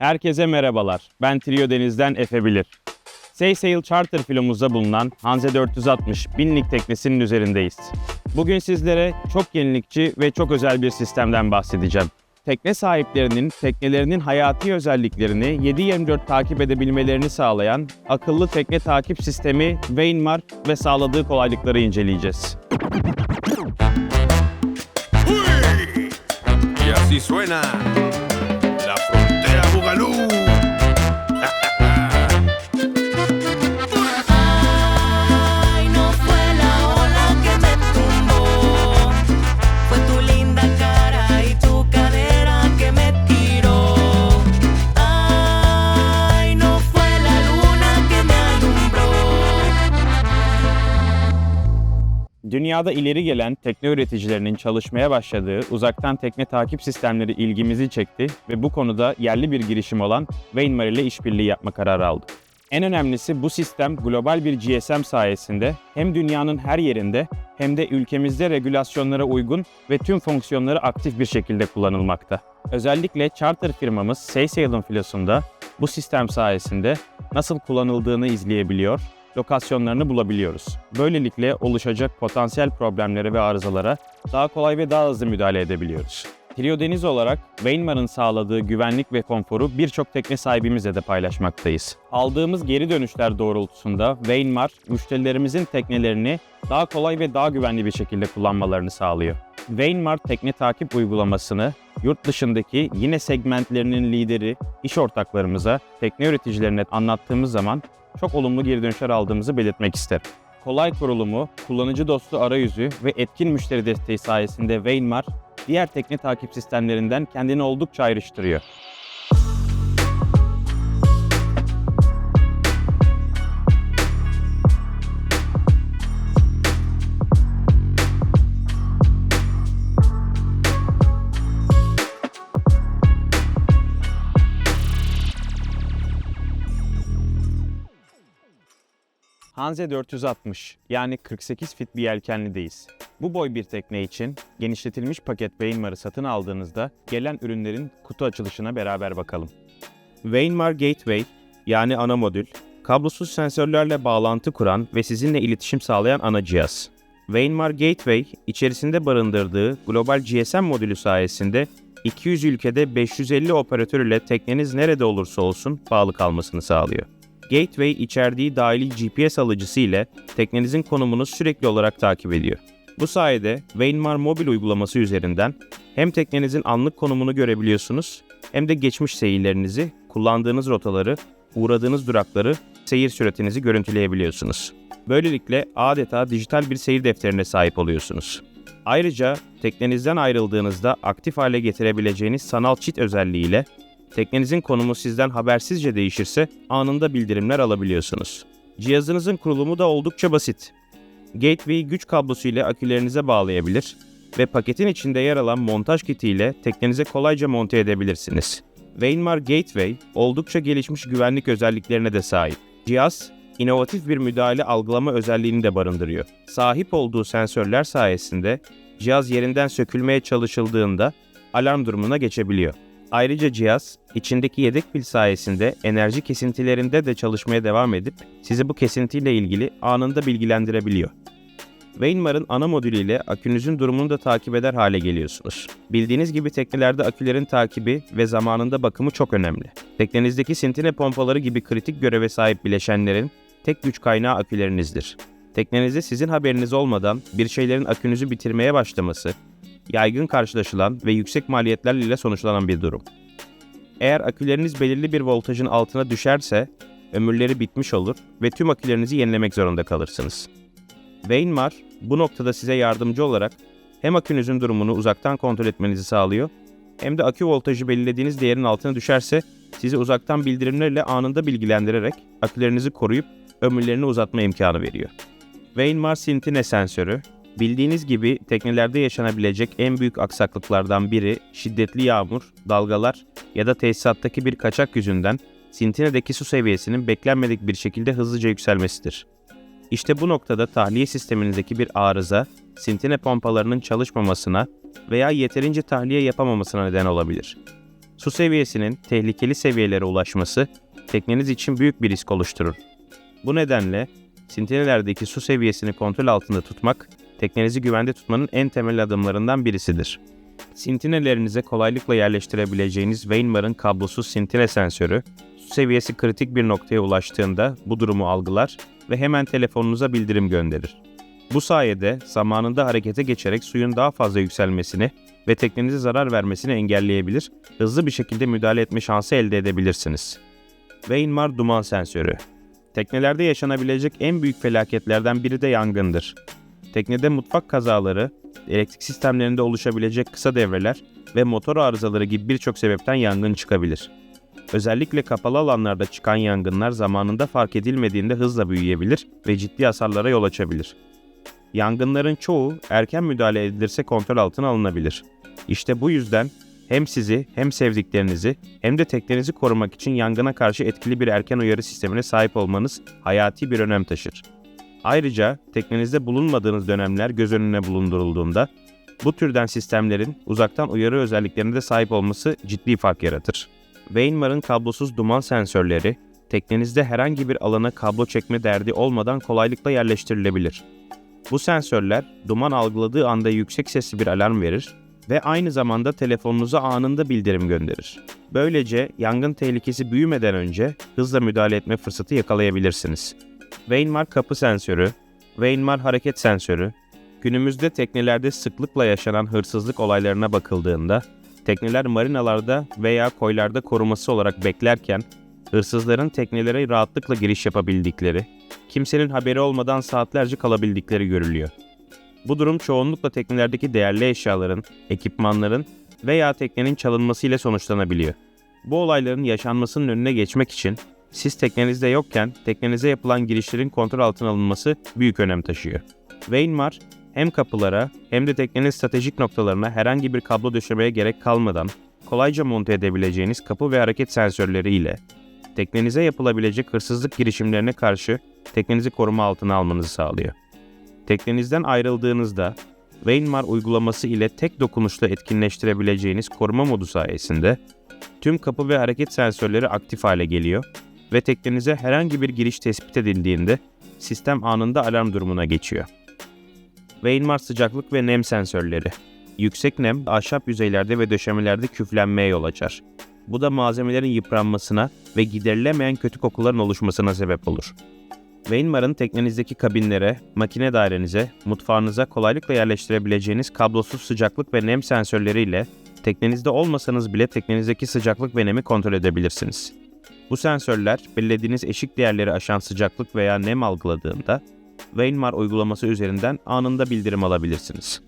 Herkese merhabalar. Ben Trio Deniz'den Efe Bilir. Seysail Charter filomuzda bulunan Hanze 460 binlik teknesinin üzerindeyiz. Bugün sizlere çok yenilikçi ve çok özel bir sistemden bahsedeceğim. Tekne sahiplerinin teknelerinin hayati özelliklerini 7/24 takip edebilmelerini sağlayan akıllı tekne takip sistemi Weinmar ve sağladığı kolaylıkları inceleyeceğiz. Y así suena Dünyada ileri gelen tekne üreticilerinin çalışmaya başladığı uzaktan tekne takip sistemleri ilgimizi çekti ve bu konuda yerli bir girişim olan Weinmar ile işbirliği yapma kararı aldık. En önemlisi bu sistem global bir GSM sayesinde hem dünyanın her yerinde hem de ülkemizde regülasyonlara uygun ve tüm fonksiyonları aktif bir şekilde kullanılmakta. Özellikle charter firmamız Seysail'ın filosunda bu sistem sayesinde nasıl kullanıldığını izleyebiliyor lokasyonlarını bulabiliyoruz. Böylelikle oluşacak potansiyel problemlere ve arızalara daha kolay ve daha hızlı müdahale edebiliyoruz. Trio Deniz olarak Weinmar'ın sağladığı güvenlik ve konforu birçok tekne sahibimizle de paylaşmaktayız. Aldığımız geri dönüşler doğrultusunda Weinmar, müşterilerimizin teknelerini daha kolay ve daha güvenli bir şekilde kullanmalarını sağlıyor. Weinmar tekne takip uygulamasını yurt dışındaki yine segmentlerinin lideri iş ortaklarımıza, tekne üreticilerine anlattığımız zaman çok olumlu geri dönüşler aldığımızı belirtmek isterim. Kolay kurulumu, kullanıcı dostu arayüzü ve etkin müşteri desteği sayesinde Weinmar, diğer tekne takip sistemlerinden kendini oldukça ayrıştırıyor. Hanze 460 yani 48 fit bir yelkenlideyiz. Bu boy bir tekne için genişletilmiş paket Weinmar'ı satın aldığınızda gelen ürünlerin kutu açılışına beraber bakalım. Weinmar Gateway yani ana modül, kablosuz sensörlerle bağlantı kuran ve sizinle iletişim sağlayan ana cihaz. Weinmar Gateway, içerisinde barındırdığı global GSM modülü sayesinde 200 ülkede 550 operatör ile tekneniz nerede olursa olsun bağlı kalmasını sağlıyor. Gateway içerdiği dahili GPS alıcısı ile teknenizin konumunu sürekli olarak takip ediyor. Bu sayede Weinmar mobil uygulaması üzerinden hem teknenizin anlık konumunu görebiliyorsunuz hem de geçmiş seyirlerinizi, kullandığınız rotaları, uğradığınız durakları, seyir süratinizi görüntüleyebiliyorsunuz. Böylelikle adeta dijital bir seyir defterine sahip oluyorsunuz. Ayrıca teknenizden ayrıldığınızda aktif hale getirebileceğiniz sanal çit özelliğiyle teknenizin konumu sizden habersizce değişirse anında bildirimler alabiliyorsunuz. Cihazınızın kurulumu da oldukça basit. Gateway'i güç kablosu ile akülerinize bağlayabilir ve paketin içinde yer alan montaj kiti ile teknenize kolayca monte edebilirsiniz. Weinmar Gateway oldukça gelişmiş güvenlik özelliklerine de sahip. Cihaz, inovatif bir müdahale algılama özelliğini de barındırıyor. Sahip olduğu sensörler sayesinde cihaz yerinden sökülmeye çalışıldığında alarm durumuna geçebiliyor. Ayrıca cihaz içindeki yedek pil sayesinde enerji kesintilerinde de çalışmaya devam edip sizi bu kesintiyle ilgili anında bilgilendirebiliyor. Weinmar'ın ana modülüyle akünüzün durumunu da takip eder hale geliyorsunuz. Bildiğiniz gibi teknelerde akülerin takibi ve zamanında bakımı çok önemli. Teknenizdeki sintine pompaları gibi kritik göreve sahip bileşenlerin tek güç kaynağı akülerinizdir. Teknenizde sizin haberiniz olmadan bir şeylerin akünüzü bitirmeye başlaması, yaygın karşılaşılan ve yüksek maliyetlerle sonuçlanan bir durum. Eğer aküleriniz belirli bir voltajın altına düşerse ömürleri bitmiş olur ve tüm akülerinizi yenilemek zorunda kalırsınız. Weinmar bu noktada size yardımcı olarak hem akünüzün durumunu uzaktan kontrol etmenizi sağlıyor hem de akü voltajı belirlediğiniz değerin altına düşerse sizi uzaktan bildirimlerle anında bilgilendirerek akülerinizi koruyup ömürlerini uzatma imkanı veriyor. Weinmar Sintine sensörü, bildiğiniz gibi teknelerde yaşanabilecek en büyük aksaklıklardan biri şiddetli yağmur, dalgalar ya da tesisattaki bir kaçak yüzünden Sintine'deki su seviyesinin beklenmedik bir şekilde hızlıca yükselmesidir. İşte bu noktada tahliye sisteminizdeki bir arıza, sintine pompalarının çalışmamasına veya yeterince tahliye yapamamasına neden olabilir. Su seviyesinin tehlikeli seviyelere ulaşması tekneniz için büyük bir risk oluşturur. Bu nedenle sintinelerdeki su seviyesini kontrol altında tutmak, teknenizi güvende tutmanın en temel adımlarından birisidir. Sintinelerinize kolaylıkla yerleştirebileceğiniz Weinmar'ın kablosuz sintine sensörü, su seviyesi kritik bir noktaya ulaştığında bu durumu algılar ve hemen telefonunuza bildirim gönderir. Bu sayede zamanında harekete geçerek suyun daha fazla yükselmesini ve teknenize zarar vermesini engelleyebilir, hızlı bir şekilde müdahale etme şansı elde edebilirsiniz. Weinmar duman sensörü Teknelerde yaşanabilecek en büyük felaketlerden biri de yangındır. Teknede mutfak kazaları, elektrik sistemlerinde oluşabilecek kısa devreler ve motor arızaları gibi birçok sebepten yangın çıkabilir. Özellikle kapalı alanlarda çıkan yangınlar zamanında fark edilmediğinde hızla büyüyebilir ve ciddi hasarlara yol açabilir. Yangınların çoğu erken müdahale edilirse kontrol altına alınabilir. İşte bu yüzden hem sizi hem sevdiklerinizi hem de teknenizi korumak için yangına karşı etkili bir erken uyarı sistemine sahip olmanız hayati bir önem taşır. Ayrıca teknenizde bulunmadığınız dönemler göz önüne bulundurulduğunda bu türden sistemlerin uzaktan uyarı özelliklerine de sahip olması ciddi fark yaratır. Weinmar'ın kablosuz duman sensörleri teknenizde herhangi bir alana kablo çekme derdi olmadan kolaylıkla yerleştirilebilir. Bu sensörler duman algıladığı anda yüksek sesli bir alarm verir ve aynı zamanda telefonunuza anında bildirim gönderir. Böylece yangın tehlikesi büyümeden önce hızla müdahale etme fırsatı yakalayabilirsiniz. Weinmar kapı sensörü, Weinmar hareket sensörü, günümüzde teknelerde sıklıkla yaşanan hırsızlık olaylarına bakıldığında, tekneler marinalarda veya koylarda koruması olarak beklerken, hırsızların teknelere rahatlıkla giriş yapabildikleri, kimsenin haberi olmadan saatlerce kalabildikleri görülüyor. Bu durum çoğunlukla teknelerdeki değerli eşyaların, ekipmanların veya teknenin çalınmasıyla sonuçlanabiliyor. Bu olayların yaşanmasının önüne geçmek için siz teknenizde yokken teknenize yapılan girişlerin kontrol altına alınması büyük önem taşıyor. Weinmar hem kapılara hem de teknenin stratejik noktalarına herhangi bir kablo döşemeye gerek kalmadan kolayca monte edebileceğiniz kapı ve hareket sensörleri ile teknenize yapılabilecek hırsızlık girişimlerine karşı teknenizi koruma altına almanızı sağlıyor. Teknenizden ayrıldığınızda Weinmar uygulaması ile tek dokunuşla etkinleştirebileceğiniz koruma modu sayesinde tüm kapı ve hareket sensörleri aktif hale geliyor ve teknenize herhangi bir giriş tespit edildiğinde sistem anında alarm durumuna geçiyor. Weinmar sıcaklık ve nem sensörleri. Yüksek nem ahşap yüzeylerde ve döşemelerde küflenmeye yol açar. Bu da malzemelerin yıpranmasına ve giderilemeyen kötü kokuların oluşmasına sebep olur. Weinmar'ın teknenizdeki kabinlere, makine dairenize, mutfağınıza kolaylıkla yerleştirebileceğiniz kablosuz sıcaklık ve nem sensörleriyle teknenizde olmasanız bile teknenizdeki sıcaklık ve nemi kontrol edebilirsiniz. Bu sensörler belirlediğiniz eşik değerleri aşan sıcaklık veya nem algıladığında Weinmar uygulaması üzerinden anında bildirim alabilirsiniz.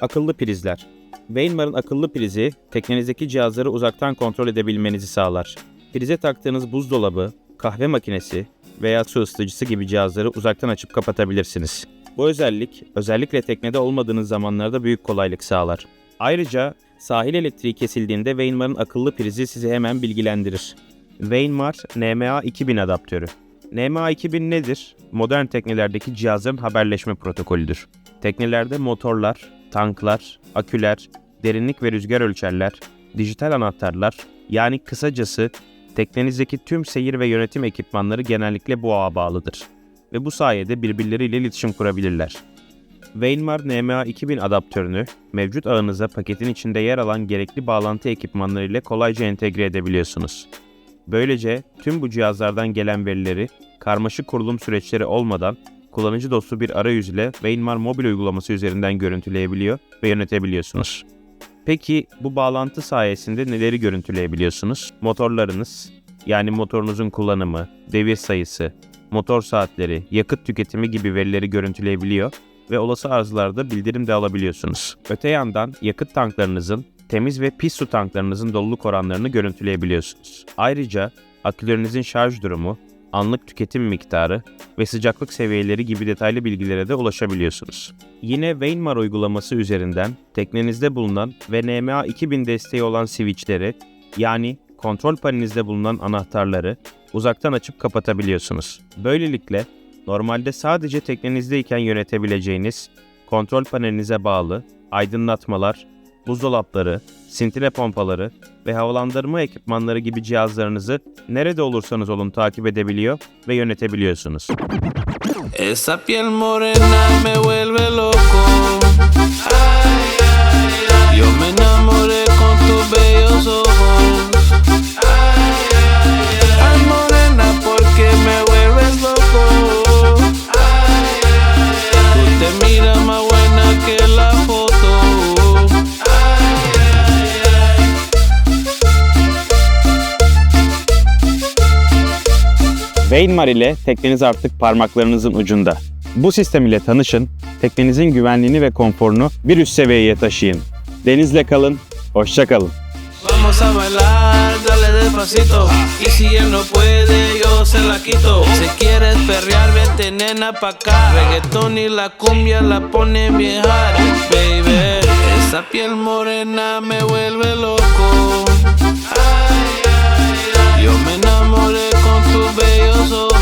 Akıllı prizler Weinmar'ın akıllı prizi teknenizdeki cihazları uzaktan kontrol edebilmenizi sağlar. Prize taktığınız buzdolabı, kahve makinesi veya su ısıtıcısı gibi cihazları uzaktan açıp kapatabilirsiniz. Bu özellik özellikle teknede olmadığınız zamanlarda büyük kolaylık sağlar. Ayrıca sahil elektriği kesildiğinde Weinmar'ın akıllı prizi sizi hemen bilgilendirir. Weinmar NMA 2000 adaptörü. NMA 2000 nedir? Modern teknelerdeki cihazların haberleşme protokolüdür. Teknelerde motorlar, tanklar, aküler, derinlik ve rüzgar ölçerler, dijital anahtarlar, yani kısacası teknenizdeki tüm seyir ve yönetim ekipmanları genellikle bu ağa bağlıdır ve bu sayede birbirleriyle iletişim kurabilirler. Weinmar NMA 2000 adaptörünü mevcut ağınıza paketin içinde yer alan gerekli bağlantı ekipmanları ile kolayca entegre edebiliyorsunuz. Böylece tüm bu cihazlardan gelen verileri karmaşık kurulum süreçleri olmadan kullanıcı dostu bir arayüz ile Weinmar mobil uygulaması üzerinden görüntüleyebiliyor ve yönetebiliyorsunuz. Peki bu bağlantı sayesinde neleri görüntüleyebiliyorsunuz? Motorlarınız, yani motorunuzun kullanımı, devir sayısı, motor saatleri, yakıt tüketimi gibi verileri görüntüleyebiliyor ve olası arızalarda bildirim de alabiliyorsunuz. Öte yandan yakıt tanklarınızın, temiz ve pis su tanklarınızın doluluk oranlarını görüntüleyebiliyorsunuz. Ayrıca akülerinizin şarj durumu, anlık tüketim miktarı ve sıcaklık seviyeleri gibi detaylı bilgilere de ulaşabiliyorsunuz. Yine Weinmar uygulaması üzerinden teknenizde bulunan ve NMA 2000 desteği olan switchleri yani kontrol panelinizde bulunan anahtarları uzaktan açıp kapatabiliyorsunuz. Böylelikle normalde sadece teknenizdeyken yönetebileceğiniz kontrol panelinize bağlı aydınlatmalar, buzdolapları, sintile pompaları ve havalandırma ekipmanları gibi cihazlarınızı nerede olursanız olun takip edebiliyor ve yönetebiliyorsunuz. Esa piel morena me vuelve loco. Veynmar ile tekneniz artık parmaklarınızın ucunda. Bu sistem ile tanışın, teknenizin güvenliğini ve konforunu bir üst seviyeye taşıyın. Denizle kalın, hoşça kalın. Vamos a bailar, dale despacito. Y si él no puede, yo se la quito. Si quieres perrear, vete nena pa' acá. Reggaetón y la cumbia la ponen bien hard, baby. Esa piel morena me vuelve loco. Ay, tu bello